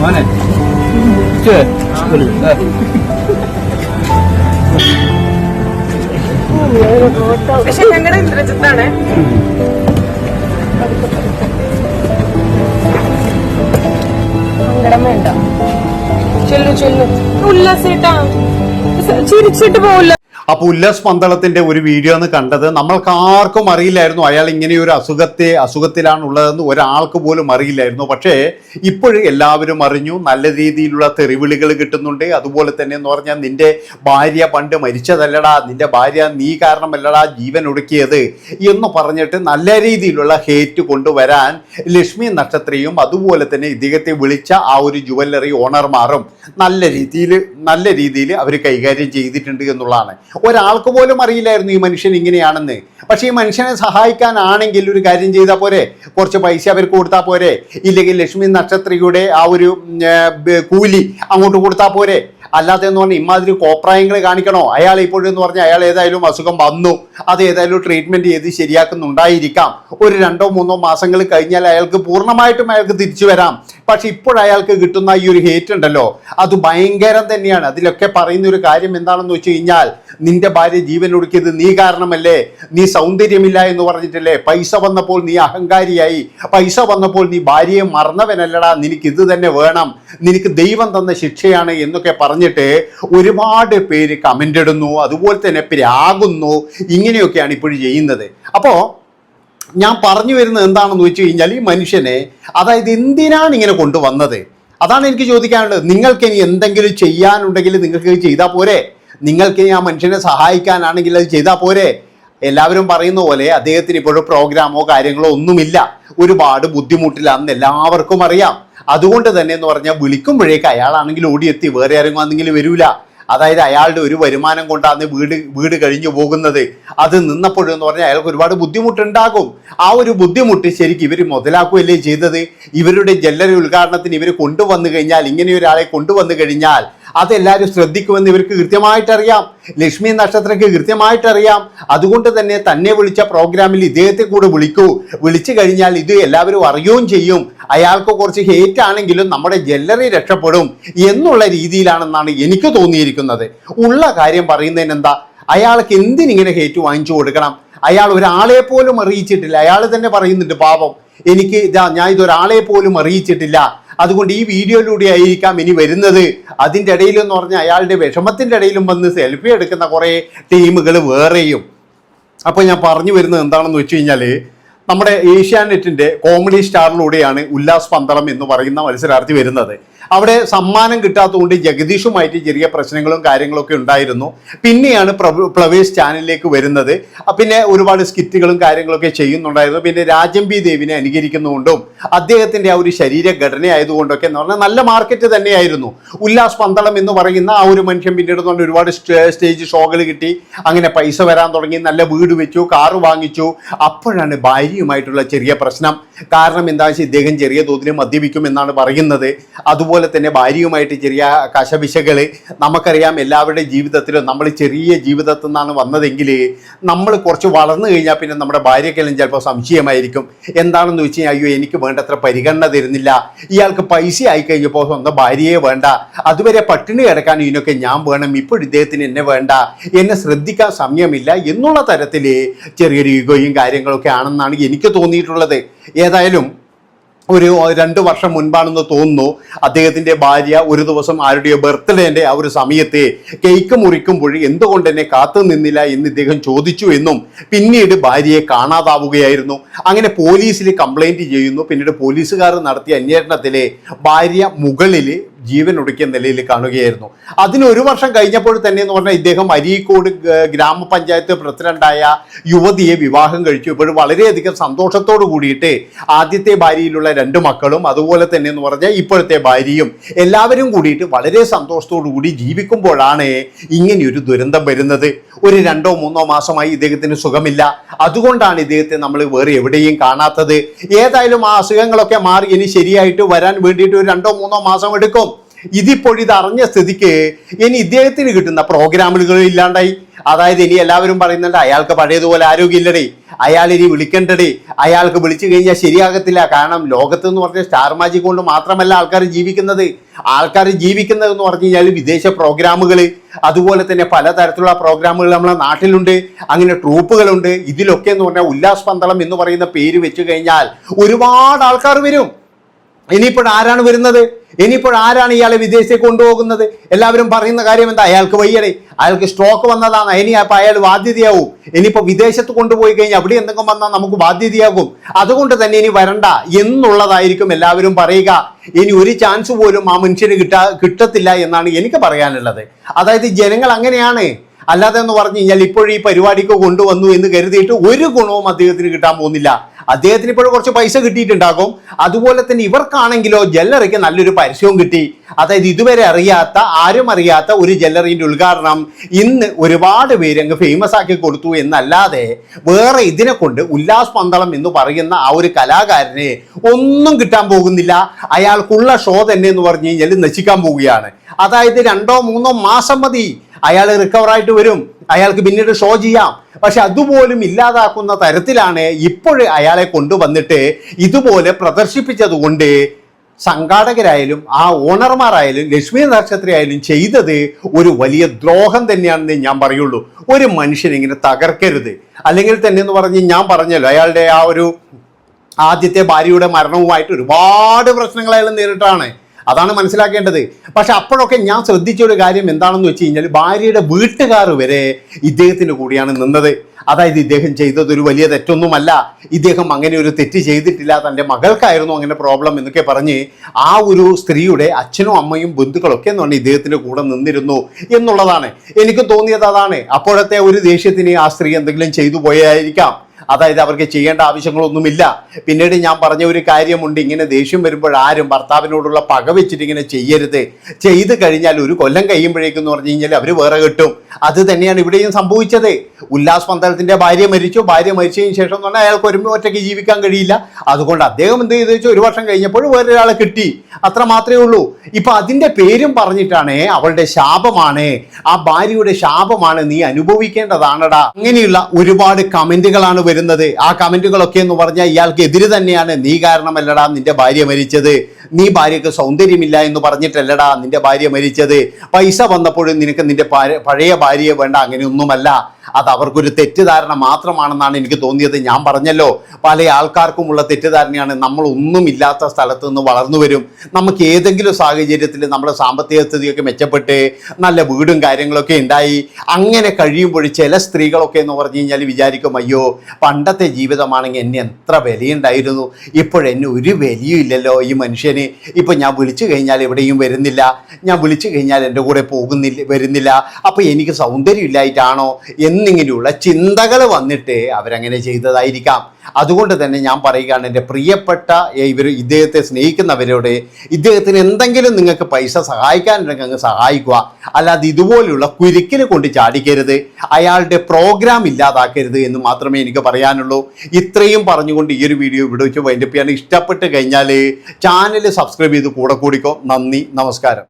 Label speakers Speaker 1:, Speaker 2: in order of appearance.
Speaker 1: മോനെ.
Speaker 2: പക്ഷെ ഞങ്ങളുടെ ഇന്ദ്രജിത്താണ്. സങ്കടം വേണ്ട. ചെല്ലു ചെല്ലു. ഉല്ലാസേട്ടാ. ചിരിച്ചിട്ട് പോവില്ല
Speaker 3: അപ്പൊ ഉല്ലാസ് പന്തളത്തിന്റെ ഒരു വീഡിയോ ആണ് കണ്ടത്. നമ്മൾക്ക് ആർക്കും അറിയില്ലായിരുന്നു അയാൾ ഇങ്ങനെ ഒരു അസുഖത്തെ അസുഖത്തിലാണ് ഉള്ളതെന്ന് ഒരാൾക്ക് പോലും അറിയില്ലായിരുന്നു. പക്ഷേ ഇപ്പോഴും എല്ലാവരും അറിഞ്ഞു. നല്ല രീതിയിലുള്ള തെറിവിളികൾ കിട്ടുന്നുണ്ട്. അതുപോലെ തന്നെ എന്ന് പറഞ്ഞാൽ നിന്റെ ഭാര്യ പണ്ട് മരിച്ചതല്ലടാ. നിന്റെ ഭാര്യ നീ കാരണമല്ലടാ ജീവൻ ഒടുക്കിയത് എന്ന് പറഞ്ഞിട്ട് നല്ല രീതിയിലുള്ള ഹേറ്റ് കൊണ്ടുവരാൻ ലക്ഷ്മി നക്ഷത്രയും അതുപോലെ തന്നെ ഇദ്ദേഹത്തെ വിളിച്ച ആ ഒരു ജുവല്ലറി ഓണർമാരും നല്ല രീതിയിൽ നല്ല രീതിയിൽ അവർ കൈകാര്യം ചെയ്തിട്ടുണ്ട് എന്നുള്ളതാണ്. ഒരാൾക്ക് പോലും അറിയില്ലായിരുന്നു ഈ മനുഷ്യൻ ഇങ്ങനെയാണെന്ന്. പക്ഷെ ഈ മനുഷ്യനെ സഹായിക്കാനാണെങ്കിൽ ഒരു കാര്യം ചെയ്താൽ പോരെ. കുറച്ച് പൈസ അവർക്ക് കൊടുത്താൽ പോരെ. ഇല്ലെങ്കിൽ ലക്ഷ്മി നക്ഷത്രിയുടെ ആ ഒരു കൂലി അങ്ങോട്ട് കൊടുത്താൽ പോരെ. അല്ലാതെ എന്ന് പറഞ്ഞാൽ ഇമാതിരി കോപ്രായങ്ങൾ കാണിക്കണോ? അയാൾ ഇപ്പോഴും എന്ന് പറഞ്ഞാൽ അയാൾ ഏതായാലും അസുഖം വന്നു. അത് ഏതായാലും ട്രീറ്റ്മെന്റ് ചെയ്ത് ശരിയാക്കുന്നുണ്ടായിരിക്കാം. ഒരു രണ്ടോ മൂന്നോ മാസങ്ങൾ കഴിഞ്ഞാൽ അയാൾക്ക് പൂർണമായിട്ടും അയാൾക്ക് തിരിച്ചു വരാം. പക്ഷെ ഇപ്പോഴയാൾക്ക് കിട്ടുന്ന ഈ ഒരു ഹേറ്റ് ഉണ്ടല്ലോ അത് ഭയങ്കരം തന്നെയാണ്. അതിലൊക്കെ പറയുന്ന ഒരു കാര്യം എന്താണെന്ന് വെച്ച് കഴിഞ്ഞാൽ നിന്റെ ഭാര്യ ജീവൻ ഒടുക്കിയത് നീ കാരണമല്ലേ? നീ സൗന്ദര്യമില്ല എന്ന് പറഞ്ഞിട്ടല്ലേ? പൈസ വന്നപ്പോൾ നീ അഹങ്കാരിയായി. പൈസ വന്നപ്പോൾ നീ ഭാര്യയെ മറന്നവനല്ലടാ. നിനക്ക് ഇത് തന്നെ വേണം. നിനക്ക് ദൈവം തന്ന ശിക്ഷയാണ് എന്നൊക്കെ പറഞ്ഞിട്ട് ഒരുപാട് പേര് കമന്റ് ഇടുന്നു. അതുപോലെ തന്നെ പ്രാകുന്നു ഇങ്ങനെയൊക്കെയാണ് ഇപ്പോഴും ചെയ്യുന്നത്. അപ്പോൾ ഞാൻ പറഞ്ഞു വരുന്നത് എന്താണെന്ന് വെച്ച് കഴിഞ്ഞാൽ ഈ മനുഷ്യനെ അതായത് എന്തിനാണ് ഇങ്ങനെ കൊണ്ടുവന്നത്? അതാണ് എനിക്ക് ചോദിക്കാനുള്ളത്. നിങ്ങൾക്ക് ഇനി എന്തെങ്കിലും ചെയ്യാനുണ്ടെങ്കിൽ നിങ്ങൾക്ക് ചെയ്താൽ പോരെ. നിങ്ങൾക്ക് ഇനി ആ മനുഷ്യനെ സഹായിക്കാനാണെങ്കിൽ അത് ചെയ്താൽ പോരെ. എല്ലാവരും പറയുന്ന പോലെ അദ്ദേഹത്തിന് ഇപ്പോഴും പ്രോഗ്രാമോ കാര്യങ്ങളോ ഒന്നുമില്ല. ഒരുപാട് ബുദ്ധിമുട്ടിലാണെന്ന് എല്ലാവർക്കും അറിയാം. അതുകൊണ്ട് തന്നെ എന്ന് പറഞ്ഞാൽ വിളിക്കുമ്പോഴേക്ക് അയാളാണെങ്കിൽ ഓടിയെത്തി. വേറെ ആരെങ്കിലും വരൂല. അതായത് അയാളുടെ ഒരു വരുമാനം കൊണ്ടാണ് വീട് വീട് കഴിഞ്ഞു പോകുന്നത്. അത് നിന്നപ്പോഴെന്ന് പറഞ്ഞാൽ അയാൾക്ക് ഒരുപാട് ബുദ്ധിമുട്ടുണ്ടാകും. ആ ഒരു ബുദ്ധിമുട്ട് ശരിക്കും ഇവർ മുതലാക്കുകയല്ലേ ചെയ്തത്? ഇവരുടെ ജല്ലറി ഉദ്ഘാടനത്തിന് ഇവർ കൊണ്ടുവന്നു കഴിഞ്ഞാൽ ഇങ്ങനെ ഒരാളെ കൊണ്ടുവന്നു കഴിഞ്ഞാൽ അതെല്ലാവരും ശ്രദ്ധിക്കുമെന്ന് ഇവർക്ക് കൃത്യമായിട്ടറിയാം. ലക്ഷ്മി നക്ഷത്രക്ക് കൃത്യമായിട്ടറിയാം. അതുകൊണ്ട് തന്നെ തന്നെ വിളിച്ച പ്രോഗ്രാമിൽ ഇദ്ദേഹത്തെ കൂടെ വിളിക്കൂ. വിളിച്ചു കഴിഞ്ഞാൽ ഇത് എല്ലാവരും അറിയുകയും ചെയ്യും. അയാൾക്ക് കുറച്ച് ഹേറ്റ് ആണെങ്കിലും നമ്മുടെ ജ്വല്ലറി രക്ഷപ്പെടും എന്നുള്ള രീതിയിലാണെന്നാണ് എനിക്ക് തോന്നിയിരിക്കുന്നത്. ഉള്ള കാര്യം പറയുന്നതിന് എന്താ അയാൾക്ക് എന്തിനിങ്ങനെ ഹേറ്റ് വാങ്ങിച്ചു കൊടുക്കണം? അയാൾ ഒരാളെ പോലും അറിയിച്ചിട്ടില്ല. അയാൾ തന്നെ പറയുന്നുണ്ട് പാപം എനിക്ക് ഇതാ ഞാൻ ഇതൊരാളെ പോലും അറിയിച്ചിട്ടില്ല. അതുകൊണ്ട് ഈ വീഡിയോയിലൂടെ ആയിരിക്കാം ഇനി വരുന്നത്. അതിന്റെ ഇടയിൽ എന്ന് പറഞ്ഞാൽ അയാളുടെ വിഷമത്തിന്റെ ഇടയിലും വന്ന് സെൽഫി എടുക്കുന്ന കുറേ ടീമുകൾ വേറെയും. അപ്പോൾ ഞാൻ പറഞ്ഞു വരുന്നത് എന്താണെന്ന് വെച്ച് കഴിഞ്ഞാൽ നമ്മുടെ ഏഷ്യാനെറ്റിന്റെ കോമഡി സ്റ്റാറിലൂടെയാണ് ഉല്ലാസ് പന്തളം എന്ന് പറയുന്ന മത്സരാർത്ഥി വരുന്നത്. അവിടെ സമ്മാനം കിട്ടാത്തതുകൊണ്ട് ജഗദീഷുമായിട്ട് ചെറിയ പ്രശ്നങ്ങളും കാര്യങ്ങളൊക്കെ ഉണ്ടായിരുന്നു. പിന്നെയാണ് പ്ലവേഷ് ചാനലിലേക്ക് വരുന്നത്. പിന്നെ ഒരുപാട് സ്കിറ്റുകളും കാര്യങ്ങളൊക്കെ ചെയ്യുന്നുണ്ടായിരുന്നു. പിന്നെ രാജം ബി ദേവിനെ അനുകരിക്കുന്നതുകൊണ്ടും അദ്ദേഹത്തിന്റെ ആ ഒരു ശരീരഘടന ആയതുകൊണ്ടൊക്കെ എന്ന് പറഞ്ഞാൽ നല്ല മാർക്കറ്റ് തന്നെയായിരുന്നു. ഉല്ലാസ് പന്തളം എന്ന് പറയുന്ന ആ ഒരു മനുഷ്യൻ പിന്നീട് കൊണ്ട് ഒരുപാട് സ്റ്റേജ് ഷോകൾ കിട്ടി. അങ്ങനെ പൈസ വരാൻ തുടങ്ങി. നല്ല വീട് വെച്ചു കാറ് വാങ്ങിച്ചു. അപ്പോഴാണ് ഭാര്യയുമായിട്ടുള്ള ചെറിയ പ്രശ്നം. കാരണം എന്താ വെച്ചാൽ ഇദ്ദേഹം ചെറിയ തോതിൽ മദ്യപിക്കും എന്നാണ് പറയുന്നത്. അതുപോലെ തന്നെ ഭാര്യയുമായിട്ട് ചെറിയ കശപിശകൾ നമുക്കറിയാം എല്ലാവരുടെ ജീവിതത്തിലും നമ്മൾ ചെറിയ ജീവിതത്തിൽ നിന്നാണ് വന്നതെങ്കിൽ നമ്മൾ കുറച്ച് വളർന്നു കഴിഞ്ഞാൽ പിന്നെ നമ്മുടെ ഭാര്യക്കെല്ലാം ചിലപ്പോൾ സംശയമായിരിക്കും. എന്താണെന്ന് വെച്ച് കഴിഞ്ഞാൽ അയ്യോ എനിക്ക് വേണ്ടത്ര പരിഗണന തരുന്നില്ല. ഇയാൾക്ക് പൈസ ആയി കഴിഞ്ഞപ്പോൾ സ്വന്തം ഭാര്യയെ വേണ്ട. അതുവരെ പട്ടിണി കിടക്കാൻ ഇതിനൊക്കെ ഞാൻ വേണം. ഇപ്പോൾ ഇദ്ദേഹത്തിന് എന്നെ വേണ്ട. എന്നെ ശ്രദ്ധിക്കാൻ സമയമില്ല എന്നുള്ള തരത്തിൽ ചെറിയൊരു ഈഗോയും കാര്യങ്ങളൊക്കെ ആണെന്നാണ് എനിക്ക് തോന്നിയിട്ടുള്ളത്. ഏതായാലും ഒരു രണ്ട് വർഷം മുൻപാണെന്ന് തോന്നുന്നു. അദ്ദേഹത്തിന്റെ ഭാര്യ ഒരു ദിവസം ആരുടെയോ ബർത്ത്ഡേന്റെ ആ ഒരു സമയത്ത് കേക്ക് മുറിക്കുമ്പോൾ എന്തുകൊണ്ട് എന്നെ കാത്തു നിന്നില്ല എന്ന് ഇദ്ദേഹം ചോദിച്ചു എന്നും പിന്നീട് ഭാര്യയെ കാണാതാവുകയായിരുന്നു. അങ്ങനെ പോലീസിൽ കംപ്ലൈന്റ് ചെയ്യുന്നു. പിന്നീട് പോലീസുകാർ നടത്തിയ അന്വേഷണത്തിലെ ഭാര്യ മുകളിൽ ജീവൻ ഒടുക്കിയ നിലയിൽ കാണുകയായിരുന്നു. അതിന് ഒരു വർഷം കഴിഞ്ഞപ്പോൾ തന്നെ എന്ന് പറഞ്ഞാൽ ഇദ്ദേഹം അരീക്കോട് ഗ്രാമപഞ്ചായത്ത് പ്രസിഡന്റായ യുവതിയെ വിവാഹം കഴിച്ചു. ഇപ്പോഴും വളരെയധികം സന്തോഷത്തോട് കൂടിയിട്ട് ആദ്യത്തെ ഭാര്യയിലുള്ള രണ്ട് മക്കളും അതുപോലെ തന്നെ എന്ന് പറഞ്ഞാൽ ഇപ്പോഴത്തെ ഭാര്യയും എല്ലാവരും കൂടിയിട്ട് വളരെ സന്തോഷത്തോടു കൂടി ജീവിക്കുമ്പോഴാണ് ഇങ്ങനെയൊരു ദുരന്തം വരുന്നത്. ഒരു രണ്ടോ മൂന്നോ മാസമായി ഇദ്ദേഹത്തിന് സുഖമില്ല. അതുകൊണ്ടാണ് ഇദ്ദേഹത്തെ നമ്മൾ വേറെ എവിടെയും കാണാത്തത്. ഏതായാലും ആ അസുഖങ്ങളൊക്കെ മാറി ഇനി ശരിയായിട്ട് വരാൻ വേണ്ടിയിട്ട് ഒരു രണ്ടോ മൂന്നോ മാസം എടുക്കും. ഇതിപ്പോൾ ഇത് അറിഞ്ഞ സ്ഥിതിക്ക് ഇനി ഇദ്ദേഹത്തിന് കിട്ടുന്ന പ്രോഗ്രാമുകൾ ഇല്ലാണ്ടായി. അതായത് ഇനി എല്ലാവരും പറയുന്നുണ്ട് അയാൾക്ക് പഴയതുപോലെ ആരോഗ്യമില്ലടേ. അയാൾ ഇനി വിളിക്കണ്ടടേ. അയാൾക്ക് വിളിച്ചു കഴിഞ്ഞാൽ ശരിയാകത്തില്ല. കാരണം ലോകത്ത് എന്ന് പറഞ്ഞാൽ സ്റ്റാർ മാജിക് കൊണ്ട് മാത്രമല്ല ആൾക്കാർ ജീവിക്കുന്നത്. ആൾക്കാർ ജീവിക്കുന്നത് എന്ന് പറഞ്ഞു കഴിഞ്ഞാൽ വിദേശ പ്രോഗ്രാമുകൾ അതുപോലെ തന്നെ പലതരത്തിലുള്ള പ്രോഗ്രാമുകൾ നമ്മളെ നാട്ടിലുണ്ട്. അങ്ങനെ ട്രൂപ്പുകളുണ്ട്. ഇതിലൊക്കെ എന്ന് പറഞ്ഞാൽ ഉല്ലാസ് പന്തളം എന്ന് പറയുന്ന പേര് വെച്ച് കഴിഞ്ഞാൽ ഒരുപാട് ആൾക്കാർ വരും. ഇനിയിപ്പോൾ ആരാണ് വരുന്നത്? ഇനിയിപ്പോൾ ആരാണ് ഇയാളെ വിദേശത്തേക്ക് കൊണ്ടുപോകുന്നത്? എല്ലാവരും പറയുന്ന കാര്യം എന്താ? അയാൾക്ക് വയ്യടേ. അയാൾക്ക് സ്ട്രോക്ക് വന്നതാണ്. ഇനി അപ്പൊ അയാൾ ബാധ്യതയാവും. ഇനിയിപ്പോൾ വിദേശത്ത് കൊണ്ടുപോയി കഴിഞ്ഞാൽ അവിടെ എന്തെങ്കിലും വന്നാൽ നമുക്ക് ബാധ്യതയാകും. അതുകൊണ്ട് തന്നെ ഇനി വരണ്ട എന്നുള്ളതായിരിക്കും എല്ലാവരും പറയുക. ഇനി ഒരു ചാൻസ് പോലും ആ മനുഷ്യന് കിട്ടാ കിട്ടത്തില്ല എന്നാണ് എനിക്ക് പറയാനുള്ളത്. അതായത് ജനങ്ങൾ അങ്ങനെയാണ്. അല്ലാതെ എന്ന് പറഞ്ഞു കഴിഞ്ഞാൽ ഇപ്പോഴും ഈ പരിപാടിക്ക് കൊണ്ടുവന്നു എന്ന് കരുതിയിട്ട് ഒരു ഗുണവും അദ്ദേഹത്തിന് കിട്ടാൻ പോകുന്നില്ല. അദ്ദേഹത്തിന് ഇപ്പോഴും കുറച്ച് പൈസ കിട്ടിയിട്ടുണ്ടാകും. അതുപോലെ തന്നെ ഇവർക്കാണെങ്കിലോ ജല്ലറിക്ക് നല്ലൊരു പരസ്യവും കിട്ടി. അതായത് ഇതുവരെ അറിയാത്ത ആരും അറിയാത്ത ഒരു ജ്വല്ലറിന്റെ ഉദ്ഘാടനം ഇന്ന് ഒരുപാട് പേര് അങ്ങ് ഫേമസ് ആക്കി കൊടുത്തു എന്നല്ലാതെ വേറെ ഇതിനെ കൊണ്ട് ഉല്ലാസ് പന്തളം എന്ന് പറയുന്ന ആ ഒരു കലാകാരനെ ഒന്നും കിട്ടാൻ പോകുന്നില്ല. അയാൾക്കുള്ള ഷോ തന്നെ എന്ന് പറഞ്ഞു കഴിഞ്ഞാൽ നശിക്കാൻ പോവുകയാണ്. അതായത് രണ്ടോ മൂന്നോ മാസം മതി. അയാൾ റിക്കവറായിട്ട് വരും. അയാൾക്ക് പിന്നീട് ഷോ ചെയ്യാം. പക്ഷെ അതുപോലും ഇല്ലാതാക്കുന്ന തരത്തിലാണ് ഇപ്പോഴും അയാളെ കൊണ്ടുവന്നിട്ട് ഇതുപോലെ പ്രദർശിപ്പിച്ചത് കൊണ്ട് സംഘാടകരായാലും ആ ഓണർമാരായാലും ലക്ഷ്മി നക്ഷത്രി ആയാലും ചെയ്തത് ഒരു വലിയ ദ്രോഹം തന്നെയാണെന്ന് ഞാൻ പറയുള്ളൂ. ഒരു മനുഷ്യനെ ഇങ്ങനെ തകർക്കരുത്. അല്ലെങ്കിൽ തന്നെ എന്ന് പറഞ്ഞ് ഞാൻ പറഞ്ഞല്ലോ അയാളുടെ ആ ഒരു ആദ്യത്തെ ഭാര്യയുടെ മരണവുമായിട്ട് ഒരുപാട് പ്രശ്നങ്ങൾ അയാൾ നേരിട്ടാണ്. അതാണ് മനസ്സിലാക്കേണ്ടത്. പക്ഷെ അപ്പോഴൊക്കെ ഞാൻ ശ്രദ്ധിച്ച ഒരു കാര്യം എന്താണെന്ന് വെച്ച് കഴിഞ്ഞാൽ ഭാര്യയുടെ വീട്ടുകാർ വരെ ഇദ്ദേഹത്തിന്റെ കൂടിയാണ് നിന്നത്. അതായത് ഇദ്ദേഹം ചെയ്തത് ഒരു വലിയ തെറ്റൊന്നുമല്ല. ഇദ്ദേഹം അങ്ങനെ ഒരു തെറ്റ് ചെയ്തിട്ടില്ല. തന്റെ മകൾക്കായിരുന്നു അങ്ങനെ പ്രോബ്ലം എന്നൊക്കെ പറഞ്ഞ് ആ ഒരു സ്ത്രീയുടെ അച്ഛനും അമ്മയും ബന്ധുക്കളൊക്കെ എന്ന് പറഞ്ഞാൽ ഇദ്ദേഹത്തിന്റെ കൂടെ നിന്നിരുന്നു എന്നുള്ളതാണ്. എനിക്ക് തോന്നിയത് അതാണ്. അപ്പോഴത്തെ ഒരു ദേഷ്യത്തിന് ആ സ്ത്രീ എന്തെങ്കിലും ചെയ്തു പോയായിരിക്കാം. അതായത് അവർക്ക് ചെയ്യേണ്ട ആവശ്യങ്ങളൊന്നുമില്ല. പിന്നീട് ഞാൻ പറഞ്ഞ ഒരു കാര്യമുണ്ട്. ഇങ്ങനെ ദേഷ്യം വരുമ്പോൾ ആരും ഭർത്താവിനോടുള്ള പക വെച്ചിട്ട് ഇങ്ങനെ ചെയ്യരുത്. ചെയ്ത് കഴിഞ്ഞാൽ ഒരു കൊല്ലം കഴിയുമ്പോഴേക്കും എന്ന് പറഞ്ഞു കഴിഞ്ഞാൽ അവർ വേറെ കിട്ടും. അത് തന്നെയാണ് ഇവിടെയും സംഭവിച്ചത്. ഉല്ലാസ് പന്തലത്തിന്റെ ഭാര്യ മരിച്ചു. ഭാര്യ മരിച്ചതിന് ശേഷം എന്ന് പറഞ്ഞാൽ അയാൾക്ക് ഒരുമ ഒറ്റയ്ക്ക് ജീവിക്കാൻ കഴിയില്ല. അതുകൊണ്ട് അദ്ദേഹം എന്ത് ചെയ്തു വെച്ചാൽ ഒരു വർഷം കഴിഞ്ഞപ്പോൾ വേറൊരാളെ കിട്ടി. അത്ര മാത്രമേ ഉള്ളൂ. ഇപ്പം അതിന്റെ പേരും പറഞ്ഞിട്ടാണ് അവളുടെ ശാപമാണ്. ആ ഭാര്യയുടെ ശാപമാണ് നീ അനുഭവിക്കേണ്ടതാണടാ. അങ്ങനെയുള്ള ഒരുപാട് കമന്റുകളാണ് വരുന്നത്. ആ കമന്റുകളൊക്കെ എന്ന് പറഞ്ഞാൽ ഇയാൾക്ക് എതിര് തന്നെയാണ്. നീ കാരണമല്ലടാ നിന്റെ ഭാര്യ മരിച്ചത്. നീ ഭാര്യക്ക് സൗന്ദര്യമില്ല എന്ന് പറഞ്ഞിട്ടല്ലടാ നിന്റെ ഭാര്യ മരിച്ചത്. പൈസ വന്നപ്പോഴും നിനക്ക് നിന്റെ പഴയ ഭാര്യയെ വേണ്ട അങ്ങനെയൊന്നുമല്ല. അത് അവർക്കൊരു തെറ്റിദ്ധാരണ മാത്രമാണെന്നാണ് എനിക്ക് തോന്നിയത്. ഞാൻ പറഞ്ഞല്ലോ പല ആൾക്കാർക്കുമുള്ള തെറ്റിദ്ധാരണയാണ്. നമ്മൾ ഒന്നുമില്ലാത്ത സ്ഥലത്ത് നിന്ന് വളർന്നു വരും. നമുക്ക് ഏതെങ്കിലും സാഹചര്യത്തിൽ നമ്മുടെ സാമ്പത്തിക സ്ഥിതിയൊക്കെ മെച്ചപ്പെട്ട് നല്ല വീടും കാര്യങ്ങളൊക്കെ ഉണ്ടായി. അങ്ങനെ കഴിയുമ്പോൾ ചില സ്ത്രീകളൊക്കെ എന്ന് പറഞ്ഞു കഴിഞ്ഞാൽ വിചാരിക്കും അയ്യോ പണ്ടത്തെ ജീവിതമാണെങ്കിൽ എന്നെ എത്ര വിലയുണ്ടായിരുന്നു. ഇപ്പോഴെന്നെ ഒരു വിലയും ഇല്ലല്ലോ ഈ മനുഷ്യന്. ഇപ്പം ഞാൻ വിളിച്ചു കഴിഞ്ഞാൽ എവിടെയും വരുന്നില്ല. ഞാൻ വിളിച്ചു കഴിഞ്ഞാൽ എന്റെ കൂടെ പോകുന്നില്ല വരുന്നില്ല. അപ്പോൾ എനിക്ക് സൗന്ദര്യം ഇല്ലായിട്ടാണോ? എന്നിങ്ങനെയുള്ള ചിന്തകൾ വന്നിട്ട് അവരങ്ങനെ ചെയ്തതായിരിക്കാം. അതുകൊണ്ട് തന്നെ ഞാൻ പറയുകയാണ് എന്റെ പ്രിയപ്പെട്ട ഇവർ ഇദ്ദേഹത്തെ സ്നേഹിക്കുന്നവരോട് ഇദ്ദേഹത്തിന് എന്തെങ്കിലും നിങ്ങൾക്ക് പൈസ സഹായിക്കാനുണ്ടെങ്കിൽ അങ്ങ് സഹായിക്കുക. അല്ലാതെ ഇതുപോലെയുള്ള കുരുക്കിന് കൊണ്ട് ചാടിക്കരുത്. അയാളുടെ പ്രോഗ്രാം ഇല്ലാതാക്കരുത് എന്ന് മാത്രമേ എനിക്ക് പറയാനുള്ളൂ. ഇത്രയും പറഞ്ഞുകൊണ്ട് ഈ ഒരു വീഡിയോ ഇവിടെ വെച്ച് വൈൻഡപ്പ് ചെയ്യാൻ ഇഷ്ടപ്പെട്ട് കഴിഞ്ഞാൽ ചാനൽ സബ്സ്ക്രൈബ് ചെയ്ത് കൂടെ കൂടിക്കോ. നന്ദി നമസ്കാരം.